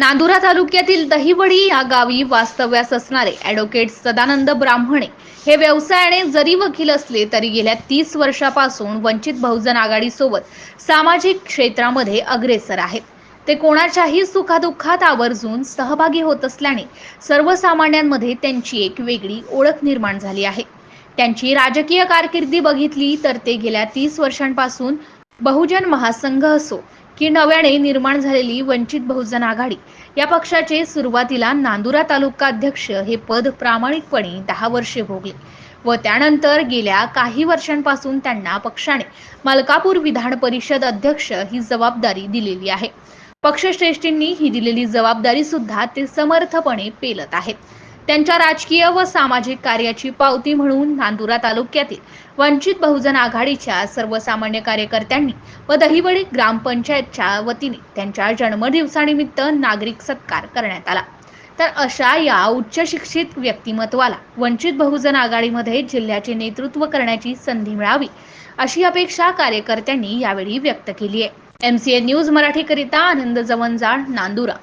नांदुरा तालुक्यातील दहिवडी या गावी वास्तव्यास असणारे ॲडव्होकेट सदानंद ब्राह्मणे हे व्यवसायाने जरी वकील असले तरी गेल्या तीस वर्षापासून वंचित बहुजन आघाडीसोबत सामाजिक क्षेत्रामध्ये अग्रेसर आहेत. ते कोणाच्याही सुखादुःखात आवर्जून सहभागी होत असल्याने सर्वसामान्यांमध्ये त्यांची एक वेगळी ओळख निर्माण झाली आहे. त्यांची राजकीय कारकिर्दी बघितली तर ते गेल्या तीस वर्षांपासून बहुजन महासंघ असो की नव्याने निर्माण झालेली वंचित बहुजन आघाडी. या पक्षाचे सुरुवातीला नांदुरा तालुका अध्यक्ष हे पद प्रामाणिकपणे दहा वर्षे भोगले व त्यानंतर गेल्या काही वर्षांपासून त्यांना पक्षाने मलकापूर विधान परिषद अध्यक्ष ही जबाबदारी दिलेली आहे. पक्षश्रेष्ठींनी ही दिलेली जबाबदारी सुद्धा ते समर्थपणे पेलत आहेत. त्यांच्या राजकीय व सामाजिक कार्याची पावती म्हणून नांदुरा तालुक्यातील वंचित बहुजन आघाडीच्या सर्वसामान्य कार्यकर्त्यांनी व दहिवडी ग्रामपंचायतच्या वतीने त्यांच्या जन्मदिवसानिमित्त नागरिक सत्कार करण्यात आला. तर अशा या उच्च शिक्षित व्यक्तिमत्वाला वंचित बहुजन आघाडीमध्ये जिल्ह्याचे नेतृत्व करण्याची संधी मिळावी अशी अपेक्षा कार्यकर्त्यांनी यावेळी व्यक्त केली आहे. एम सी ए न्यूज मराठीकरिता आनंद जवंजाळ नांदुरा.